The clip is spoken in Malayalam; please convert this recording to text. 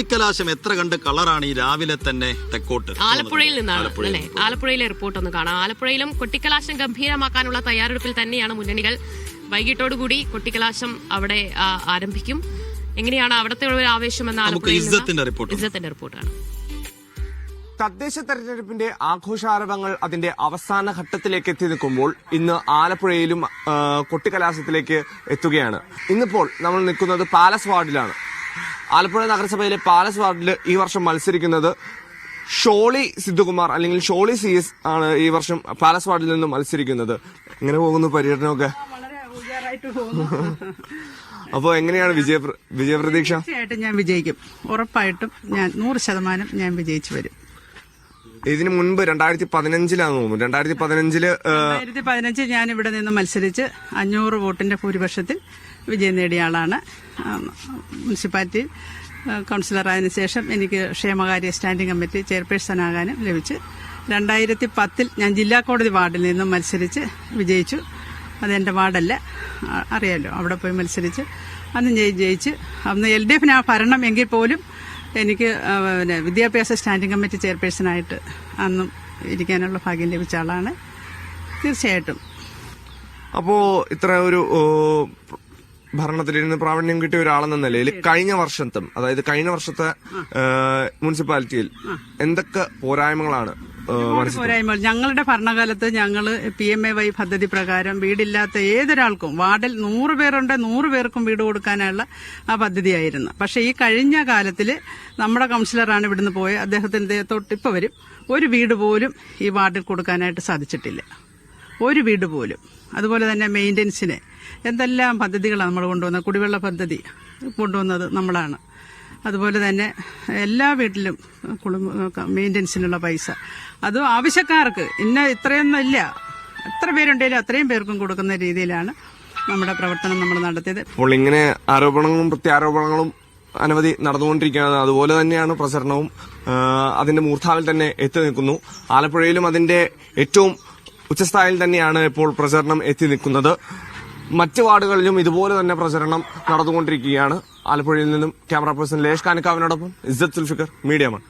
കൊട്ടിക്കലാശം എത്ര കണ്ട് കളറാണ് ഈ രാവിലെ തന്നെ തെക്കോട്ട് ആലപ്പുഴയിൽ നിന്നാണ് അല്ലേ? ആലപ്പുഴയിലെ റിപ്പോർട്ട് ഒന്ന് കാണാം. ആലപ്പുഴയിലും കൊട്ടിക്കലാശം ഗംഭീരമാക്കാനുള്ള തയ്യാറെടുപ്പിൽ തന്നെയാണ് മുന്നണികൾ. വൈകിട്ടോടുകൂടി കൊട്ടിക്കലാശം അവിടെ ആരംഭിക്കും. എങ്ങനെയാണ് അവിടുത്തെ ഒരു ആവേശം എന്ന നമുക്ക് ഇസ്സത്തിന്റെ റിപ്പോർട്ട് ഇസ്സത്തിന്റെ റിപ്പോർട്ടാണ്. തദ്ദേശ തെരഞ്ഞെടുപ്പിന്റെ ആഘോഷാരവങ്ങൾ അതിന്റെ അവസാന ഘട്ടത്തിലേക്ക് എത്തി നിൽക്കുമ്പോൾ ഇന്ന് ആലപ്പുഴയിലും കൊട്ടിക്കലാശത്തിലേക്ക് എത്തുകയാണ്. ഇന്നിപ്പോൾ നമ്മൾ നിൽക്കുന്നത് പാലസ് വാർഡിലാണ്. ആലപ്പുഴ നഗരസഭയിലെ പാലസ് വാർഡിൽ ഈ വർഷം മത്സരിക്കുന്നത് ഷോളി സിദ്ധുകുമാർ അല്ലെങ്കിൽ ഷോളി സി എസ് ആണ് ഈ വർഷം പാലസ് വാർഡിൽ നിന്ന് മത്സരിക്കുന്നത്. എങ്ങനെ പോകുന്നു പര്യടനമൊക്കെ? അപ്പോൾ എങ്ങനെയാണ് വിജയ വിജയപ്രതീക്ഷ? തീർച്ചയായിട്ടും ഞാൻ വിജയിക്കും. ഉറപ്പായിട്ടും ഞാൻ നൂറ് ശതമാനം ഞാൻ വിജയിച്ചു വരും. ഇതിനു മുൻപ് രണ്ടായിരത്തി പതിനഞ്ചിലാന്ന് തോന്നുന്നു. രണ്ടായിരത്തി പതിനഞ്ചിൽ രണ്ടായിരത്തി പതിനഞ്ചിൽ ഞാൻ ഇവിടെ നിന്ന് മത്സരിച്ച് അഞ്ഞൂറ് വോട്ടിന്റെ ഭൂരിപക്ഷത്തിൽ വിജയം നേടിയ ആളാണ്. മുനിസിപ്പാലിറ്റി കൗൺസിലറായതിനു ശേഷം എനിക്ക് ക്ഷേമകാര്യ സ്റ്റാൻഡിംഗ് കമ്മിറ്റി ചെയർപേഴ്സൺ ആകാനും ലഭിച്ചു. രണ്ടായിരത്തി പത്തിൽ ഞാൻ ജില്ലാ കോടതി വാർഡിൽ നിന്നും മത്സരിച്ച് വിജയിച്ചു. അതെന്റെ വാർഡല്ല. അറിയാലോ അവിടെ പോയി മത്സരിച്ച്. അന്ന് ജയി- ജയിച്ച്. അന്ന് എൽ ഡി എഫിന് ആ ഭരണം എങ്കിൽ പോലും എനിക്ക് പിന്നെ വിദ്യാഭ്യാസ സ്റ്റാൻഡിംഗ് കമ്മിറ്റി ചെയർപേഴ്സണായിട്ട് അന്നും ഇരിക്കാനുള്ള ഭാഗ്യം ലഭിച്ച ആളാണ്. തീർച്ചയായിട്ടും. അപ്പോൾ ഇത്ര ഒരു ഭരണത്തിൽ ഇരുന്ന് പ്രാവീണ്യം കിട്ടിയ ഒരാളെന്ന നിലയിൽ കഴിഞ്ഞ വർഷത്തും അതായത് കഴിഞ്ഞ വർഷത്തെ മുനിസിപ്പാലിറ്റിയിൽ എന്തൊക്കെ പോരായ്മകളാണ് പോരായ്മ ഞങ്ങളുടെ ഭരണകാലത്ത് ഞങ്ങൾ പി എം എ വൈ പദ്ധതി പ്രകാരം വീടില്ലാത്ത ഏതൊരാൾക്കും വാർഡിൽ നൂറ് പേരുണ്ട് നൂറ് പേർക്കും വീട് കൊടുക്കാനുള്ള ആ പദ്ധതിയായിരുന്നു. പക്ഷേ ഈ കഴിഞ്ഞ കാലത്തിൽ നമ്മുടെ കൗൺസിലറാണ് ഇവിടുന്ന് പോയത് അദ്ദേഹത്തിന്റെ തൊട്ടിപ്പോൾ വരും. ഒരു വീട് പോലും ഈ വാർഡിൽ കൊടുക്കാനായിട്ട് സാധിച്ചിട്ടില്ല. ഒരു വീട് പോലും. അതുപോലെ തന്നെ മെയിന്റനൻസിന് എന്തെല്ലാം പദ്ധതികളാണ് നമ്മൾ കൊണ്ടുവന്നത്? കുടിവെള്ള പദ്ധതി കൊണ്ടുവന്നത് നമ്മളാണ്. അതുപോലെ തന്നെ എല്ലാ വീട്ടിലും മെയിന്റനൻസിനുള്ള പൈസ. അതും ആവശ്യക്കാർക്ക് ഇന്ന ഇത്രയൊന്നും ഇല്ല. എത്ര പേരുണ്ടെങ്കിലും അത്രയും പേർക്കും കൊടുക്കുന്ന രീതിയിലാണ് നമ്മുടെ പ്രവർത്തനം നമ്മൾ നടത്തിയത്. അപ്പോൾ ഇങ്ങനെ ആരോപണങ്ങളും പ്രത്യാരോപണങ്ങളും അനവധി നടന്നുകൊണ്ടിരിക്കുകയാണ് അതുപോലെ തന്നെയാണ് പ്രസരണവും അതിന്റെ മൂർധാവിൽ തന്നെ എത്തി നിൽക്കുന്നു. ആലപ്പുഴയിലും അതിന്റെ ഏറ്റവും ഉച്ചസ്ഥായിൽ തന്നെയാണ് ഇപ്പോൾ പ്രചരണം എത്തി നിൽക്കുന്നത്. മറ്റ് വാർഡുകളിലും ഇതുപോലെ തന്നെ പ്രചരണം നടന്നുകൊണ്ടിരിക്കുകയാണ്. ആലപ്പുഴയിൽ നിന്നും ക്യാമറ പേഴ്സൺ ലേഷ് കാനക്കാവിനോടൊപ്പം ഇസ്സത്ത് സുൽഫിക്കർ മീഡിയ വൺ.